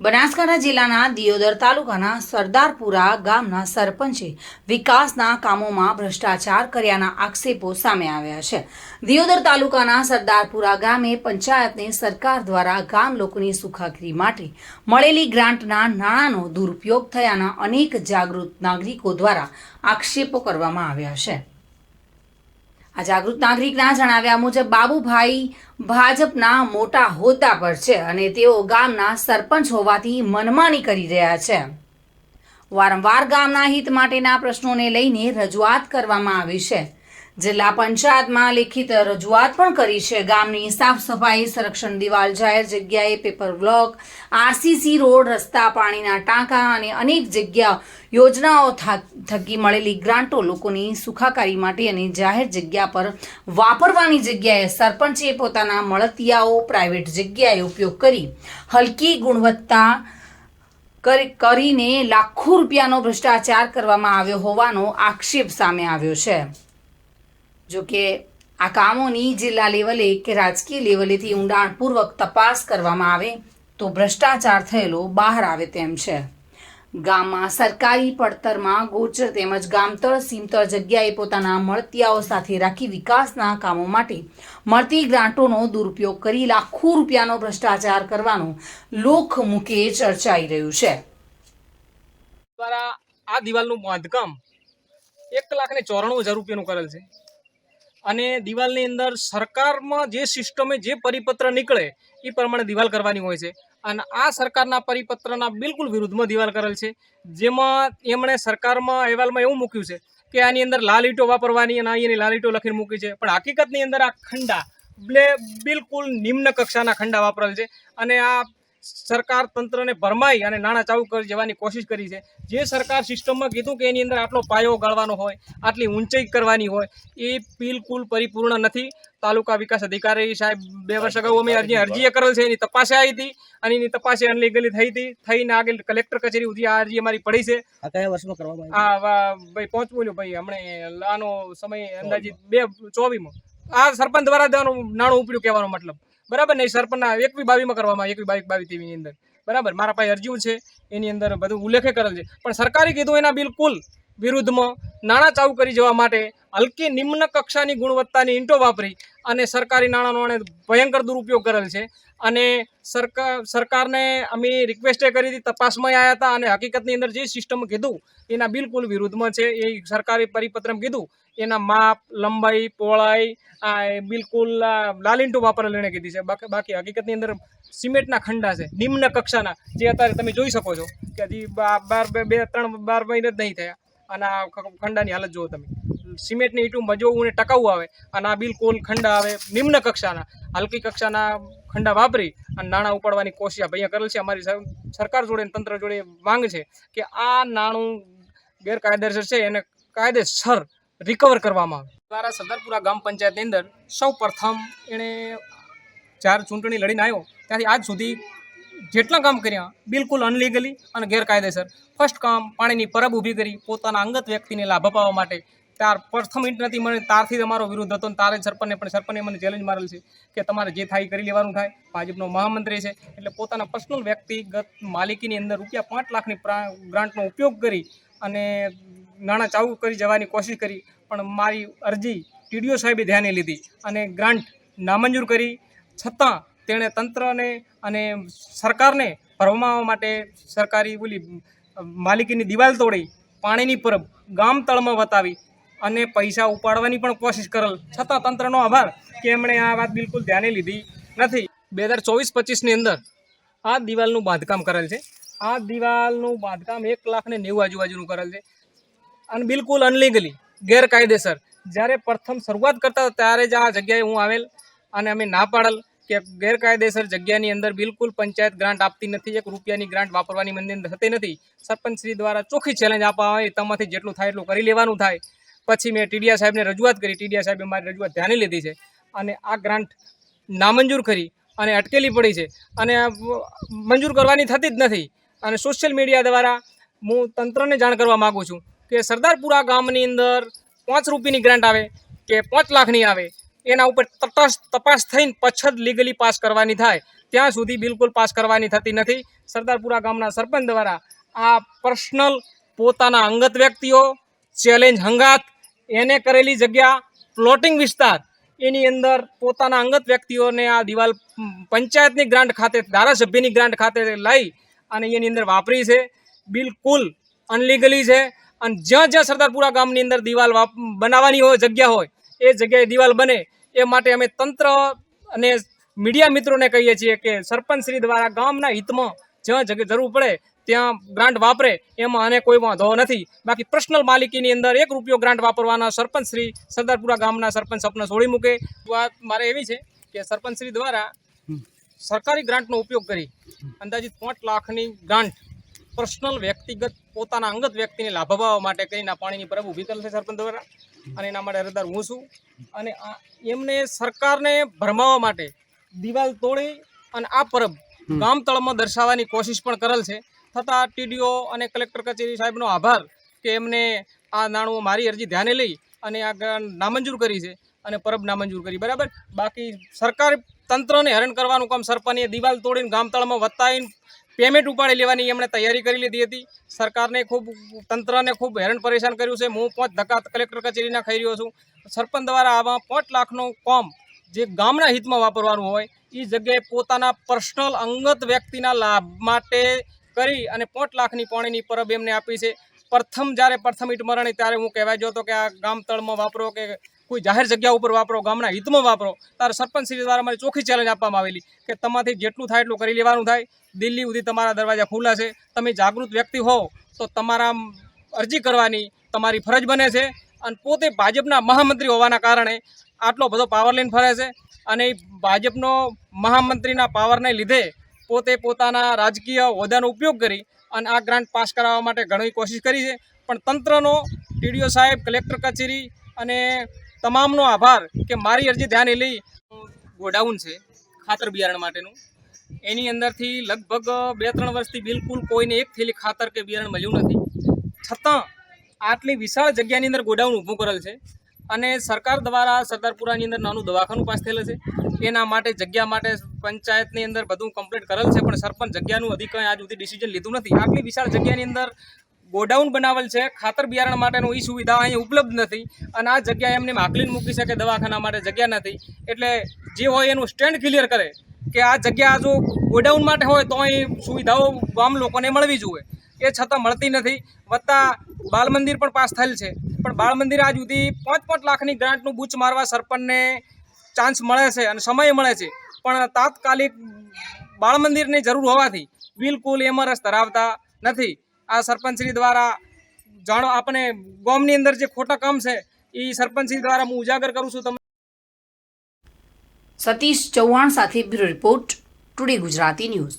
બનાસકાંઠા જિલ્લાના દિયોદર તાલુકાના સરદારપુરા ગામના સરપંચે વિકાસના કામોમાં ભ્રષ્ટાચાર કર્યાના આક્ષેપો સામે આવ્યા છે. દિયોદર તાલુકાના સરદારપુરા ગામે પંચાયતને સરકાર દ્વારા ગામ લોકોની સુખાકારી માટે મળેલી ગ્રાન્ટના નાણાંનો દુરુપયોગ થયાના અનેક જાગૃત નાગરિકો દ્વારા આક્ષેપો કરવામાં આવ્યા છે. આ જાગૃત નાગરિકના જણાવ્યા મુજબ બાબુભાઈ ભાજપના મોટા હોદ્દા પર છે અને તેઓ ગામના સરપંચ હોવાથી મનમાની કરી રહ્યા છે. વારંવાર ગામના હિત માટેના પ્રશ્નોને લઈને રજૂઆત કરવામાં આવી છે. જિલ્લા પંચાયતમાં લેખિત રજૂઆત પણ કરી છે. ગામની સાફ સફાઈ સંરક્ષણ દિવાલ જાહેર જગ્યાએ પેપર બ્લોક, આરસીસી રોડ, રસ્તા, પાણીના ટાંકા અને અનેક જગ્યા યોજનાઓ થકી મળેલી ગ્રાન્ટો લોકોની સુખાકારી માટે અને જાહેર જગ્યા પર વાપરવાની જગ્યાએ સરપંચે પોતાના મળતિયાઓ પ્રાઇવેટ જગ્યાએ ઉપયોગ કરી. હલકી ગુણવત્તા કરી- કરીને લાખો રૂપિયાનો ભ્રષ્ટાચાર કરવામાં આવ્યો હોવાનો આક્ષેપ સામે આવ્યો છે. જો કે આ કામોની જિલ્લા લેવલે કે રાજકીય લેવલેથી ઊંડાણપૂર્વક તપાસ કરવામાં આવે તો ભ્રષ્ટાચાર થયેલો બહાર આવે તેમ છે. ગામમાં સરકારી પડતરમાં ગોચર તેમજ ગામતળ, સીમતળ જગ્યાએ પોતાના મળતિયાઓ સાથે રાખી વિકાસના કામો માટે મળતી ગ્રાન્ટોનો દુરુપયોગ કરી લાખો રૂપિયાનો ભ્રષ્ટાચાર કરવાનો લોકમુખે ચર્ચાઈ રહ્યું છે. દ્વારા આ દિવાલનું બાંધકામ એક લાખ ને ચોરાણું હજાર રૂપિયાનું કરેલ છે. અને દિવાલની અંદર સરકારમાં જે સિસ્ટમે જે પરિપત્ર નીકળે, એ પ્રમાણે દિવાલ કરવાની હોય છે. અને આ સરકારના પરિપત્રના બિલકુલ વિરુદ્ધમાં દિવાલ કરેલ છે. જેમાં એમણે સરકારમાં અહેવાલમાં એવું મૂક્યું છે કે આની અંદર લાલ ઈંટો વાપરવાની અને અહીંની લાલ ઈંટો લખીને મૂકી છે. પણ હકીકતની અંદર આ ખંડા બ્લે, બિલકુલ નિમ્ન કક્ષાના ખંડા વાપરેલ છે. અને આ સરકાર તંત્રને ભરમાઈ અને નાણાં ચાલુ કરી જવાની કોશિશ કરી છે. જે સરકાર સિસ્ટમમાં કીધું કે એની અંદર આટલો પાયો ગાળવાનો હોય આટલી ઊંચાઈ કરવાની હોય એ બિલકુલ પરિપૂર્ણ નથી. તાલુકા વિકાસ અધિકારી સાહેબ બે વર્ષ અગાઉ અમે અરજી અરજી કરેલ છે એની તપાસે આવી હતી અને એની તપાસે અનલીગલી થઈ હતી. થઈને આગળ કલેક્ટર કચેરી સુધી આ અરજી અમારી પડી છે. આ કયા વર્ષમાં કરવામાં આ ભાઈ પહોંચવું લ્યો ભાઈ હમણે આનો સમય અંદાજિત બે ચોવીમાં આ સરપંચ દ્વારા નાણું ઉપડ્યું કહેવાનો મતલબ. બરાબર ને એ સરપંચના એકવી બાવીમાં કરવામાં એક એકવી બાવીસ બાવી તેવીની અંદર. બરાબર? મારા પાસે અરજીઓ છે, એની અંદર બધું ઉલ્લેખે કરેલ છે. પણ સરકારે કીધું એના બિલકુલ વિરુદ્ધમાં નાણાં ચાલુ કરી જવા માટે હલકી નિમ્ન કક્ષાની ગુણવત્તાની ઈંટો વાપરી અને સરકારી નાણાંનો એણે ભયંકર દુરુપયોગ કરેલ છે. અને સરકાર સરકારને અમે રિક્વેસ્ટે કરી હતી, તપાસમાં આવ્યા હતા અને હકીકતની અંદર જે સિસ્ટમ કીધું, એના બિલકુલ વિરુદ્ધમાં છે. એ સરકારી પરિપત્રમાં કીધું, એના માપ, લંબાઈ, પહોળાઈ, આ બિલકુલ લાલીંટો વાપરેલ એણે કીધી છે. બાકી બાકી હકીકતની અંદર સિમેન્ટના ખંડા છે, નિમ્ન કક્ષાના, જે અત્યારે તમે જોઈ શકો છો કે હજી બાર, બે ત્રણ, બાર મહિને જ નહીં થયા. અને આ ખંડાની હાલત જુઓ તમે. સિમેન્ટની ઈટું મજવું ને ટકાવું આવે અને આ બિલકુલ ખંડા આવે, નિમ્ન કક્ષાના, હલકી કક્ષાના ખંડા વાપરી અને નાણાં ઉપાડવાની કોશિશ અહીંયા કરેલ છે, અમારી સરકાર જોડે તંત્ર જોડે માંગ છે કે આ નાણું ગેરકાયદેસર છે, એને કાયદેસર રિકવર કરવામાં આવે. દ્વારા સરદારપુરા ગામ પંચાયતની અંદર સૌ પ્રથમ એણે જ્યારે ચૂંટણી લડીને આવ્યો, ત્યાંથી આજ સુધી જેટલા કામ કર્યા, બિલકુલ અનલીગલી અને ગેરકાયદેસર. ફર્સ્ટ કામ પાણીની પરબ ઊભી કરી, પોતાના અંગત વ્યક્તિને લાભ અપાવવા માટે ત્યાર પ્રથમ ઇન્ટરનેથી નથી મને તારથી જ અમારો વિરોધ હતો તારે જ સરપંચને પણ સરપંચે મને ચેલેન્જ મારેલ છે કે તમારે જે થાય કરી લેવાનું થાય. ભાજપનો મહામંત્રી છે, એટલે પોતાના પર્સનલ વ્યક્તિગત માલિકીની અંદર રૂપિયા પાંચ લાખની ગ્રાન્ટનો ઉપયોગ કરી અને નાણાં ચાવું કરી જવાની કોશિશ કરી, પણ મારી અરજી ટીડીઓ સાહેબે ધ્યાને લીધી અને ગ્રાન્ટ નામંજૂર કરી. છતાં તેણે તંત્રને અને સરકારને ભરવામાં માટે સરકારી ઓલી માલિકીની દિવાલ તોડી, પાણીની પરબ ગામ તળમાં વતાવી અને પૈસા ઉપાડવાની પણ કોશિશ કરેલ. છતાં તંત્રનો આભાર કે એમણે આ વાત બિલકુલ ધ્યાને લીધી નથી. બે હજાર ચોવીસ પચીસની અંદર આ દિવાલનું બાંધકામ કરેલ છે. આ દિવાલનું બાંધકામ એક લાખ ને નેવું આજુબાજુનું કરેલ છે. અને બિલકુલ અનલીગલી, ગેરકાયદેસર. જ્યારે પ્રથમ શરૂઆત કરતા ત્યારે જ આ જગ્યાએ હું આવેલ અને અમે ના પાડેલ કે ગેરકાયદેસર જગ્યાની અંદર બિલકુલ પંચાયત ગ્રાન્ટ આપતી નથી, એક રૂપિયાની ગ્રાન્ટ વાપરવાની મંદિર થતી નથી. સરપંચશ્રી દ્વારા ચોખ્ખી ચેલેન્જ આપવામાં આવે તમારાથી જેટલું થાય એટલું કરી લેવાનું થાય. પછી મેં ટીડીયા સાહેબને રજૂઆત કરી. ટીડીયા સાહેબે મારી રજૂઆત ધ્યાને લીધી છે અને આ ગ્રાન્ટ નામંજૂર કરી અને અટકેલી પડી છે. અને મંજૂર કરવાની થતી જ નથી. અને સોશિયલ મીડિયા દ્વારા હું તંત્રને જાણ કરવા માગું છું કે સરદારપુરા ગામની અંદર પાંચ રૂપિયાની ગ્રાન્ટ આવે કે પાંચ લાખની આવે, એના ઉપર તટસ્થ તપાસ થઈને પછત લીગલી પાસ કરવાની થાય. ત્યાં સુધી બિલકુલ પાસ કરવાની થતી નથી. સરદારપુરા ગામના સરપંચ દ્વારા આ પર્સનલ પોતાના અંગત વ્યક્તિઓ ચેલેન્જ હંગાત એને કરેલી જગ્યા પ્લોટિંગ વિસ્તાર, એની અંદર પોતાના અંગત વ્યક્તિઓને આ દિવાલ પંચાયતની ગ્રાન્ટ ખાતે, ધારાસભ્યની ગ્રાન્ટ ખાતે લઈ અને એની અંદર વાપરી છે. બિલકુલ અનલીગલી છે. અને જ્યાં જ્યાં સરદારપુરા ગામની અંદર દિવાલ બનાવવાની હોય, જગ્યા હોય, એ જગ્યાએ દિવાલ બને. એ માટે અમે તંત્ર અને મીડિયા મિત્રોને કહીએ છીએ કે સરપંચ શ્રી દ્વારા ગામના હિતમાં જ્યાં જગ્યા જરૂર પડે ત્યાં ગ્રાન્ટ વાપરે એમાં અને કોઈ વાંધો નથી. બાકી પર્સનલ માલિકીની અંદર એક રૂપિયો ગ્રાન્ટ વાપરવાના સરપંચ શ્રી સરદારપુરા ગામના સરપંચ સપના છોડી મૂકે. વાત મારે એવી છે કે સરપંચ શ્રી દ્વારા સરકારી ગ્રાન્ટનો ઉપયોગ કરી અંદાજિત પાંચ લાખની ગ્રાન્ટ પર્સનલ વ્યક્તિગત પોતાના અંગત વ્યક્તિને લાભ અપાવવા માટે કરીને પાણીની પરબ ઊભી કરેલ છે સરપંચ દ્વારા. અને એના માટે અરજદાર હું છું. અને એમને સરકારને ભરમાવવા માટે દિવાલ તોડી અને આ પરબ ગામ તળમાં દર્શાવવાની કોશિશ પણ કરેલ છે. છતાં ટીડીઓ અને કલેક્ટર કચેરી સાહેબનો આભાર કે એમને આ નાણું મારી અરજી ધ્યાને લઈ અને આ નામંજૂર કરી છે અને પરબ નામંજૂર કરી. બરાબર? બાકી સરકાર તંત્રને હેરાન કરવાનું કામ સરપંચે દિવાલ તોડીને ગામ તળમાં વત્તાવીને પેમેન્ટ ઉપાડી લેવાની એમણે તૈયારી કરી લીધી હતી. સરકારને ખૂબ, તંત્રને ખૂબ હેરાન પરેશાન કર્યું છે. હું પાંચ ધક્કા કલેક્ટર કચેરીના ખાઈ રહ્યો છું. સરપંચ દ્વારા આવા પાંચ લાખનો કોમ જે ગામના હિતમાં વાપરવાનું હોય એ જગ્યાએ પોતાના પર્સનલ અંગત વ્યક્તિના લાભ માટે કરી અને પોંચ લાખની પાણીની પરબ એમને આપી છે. પ્રથમ જ્યારે પ્રથમ ઈટ મરણી ત્યારે હું કહેવાય જોતો કે આ ગામ તળમાં વાપરો કે કોઈ જાહેર જગ્યા ઉપર વાપરો, ગામના હિતમાં વાપરો, ત્યારે સરપંચ શ્રી દ્વારા મારી ચોખ્ખી ચેલેન્જ આપવામાં આવેલી કે તમારાથી જેટલું થાય એટલું કરી લેવાનું થાય. દિલ્હી સુધી તમારા દરવાજા ખુલ્લા છે. તમે જાગૃત વ્યક્તિ હો તો તમારા અરજી કરવાની તમારી ફરજ બને છે અને પોતે ભાજપના મહામંત્રી હોવાના કારણે આટલો બધો પાવર લઈને ફરે છે અને એ ભાજપનો મહામંત્રીના પાવરને લીધે પોતે પોતાના રાજકીય હોદ્દાનો ઉપયોગ કરી અને આ ગ્રાન્ટ પાસ કરાવવા માટે ઘણી કોશિશ કરી છે. પણ તંત્રનો, ટીડીઓ સાહેબ, કલેક્ટર કચેરી અને તમામનો આભાર કે મારી અરજી ધ્યાને લઈ ગોડાઉન છે, ખાતર બિયારણ માટેનું. એની અંદરથી લગભગ બે ત્રણ વર્ષથી બિલકુલ કોઈને એક થેલી ખાતર કે બિયારણ મળ્યું નથી. છતાં આટલી વિશાળ જગ્યાની અંદર ગોડાઉન ઊભું કરેલ છે અને સરકાર દ્વારા સરદારપુરાની અંદર નાનું દવાખાનું પાસ થયેલું છે. એના માટે, જગ્યા માટે પંચાયતની અંદર બધું કમ્પ્લીટ કરેલ છે, પણ સરપંચ જગ્યાનું હજી કંઈ આજ સુધી ડિસિઝન લીધું નથી. આટલી વિશાળ જગ્યાની અંદર ગોડાઉન બનાવેલ છે, ખાતર બિયારણ માટેનું એ સુવિધા અહીં ઉપલબ્ધ નથી અને આ જગ્યા એમને આકલીને મૂકી શકે દવાખાના માટે જગ્યા નથી. એટલે જે હોય એનું સ્ટેન્ડ ક્લિયર કરે કે આ જગ્યા જો ગોડાઉન માટે હોય તો અહીં સુવિધાઓ ગામ લોકોને મળવી જોઈએ. એ છતાં મળતી નથી. વત્તા બાલ મંદિર પણ પાસ થયેલ છે. પણ બાળ મંદિર આજ સુધી પાંચ પાંચ લાખની ગ્રાન્ટનું બૂચ મારવા સરપંચને ચાન્સ મળે છે અને સમય મળે છે. પણ તાત્કાલિક બાળ મંદિરની જરૂર હોવાથી બિલકુલ એમાં રસ ધરાવતા નથી. આ સરપંચશ્રી દ્વારા જાણો, આપણે ગામની અંદર જે ખોટા કામ છે એ સરપંચશ્રી દ્વારા હું ઉજાગર કરું છું. તમને સતીશ ચૌહાણ સાથે bureau report, today Gujarati news.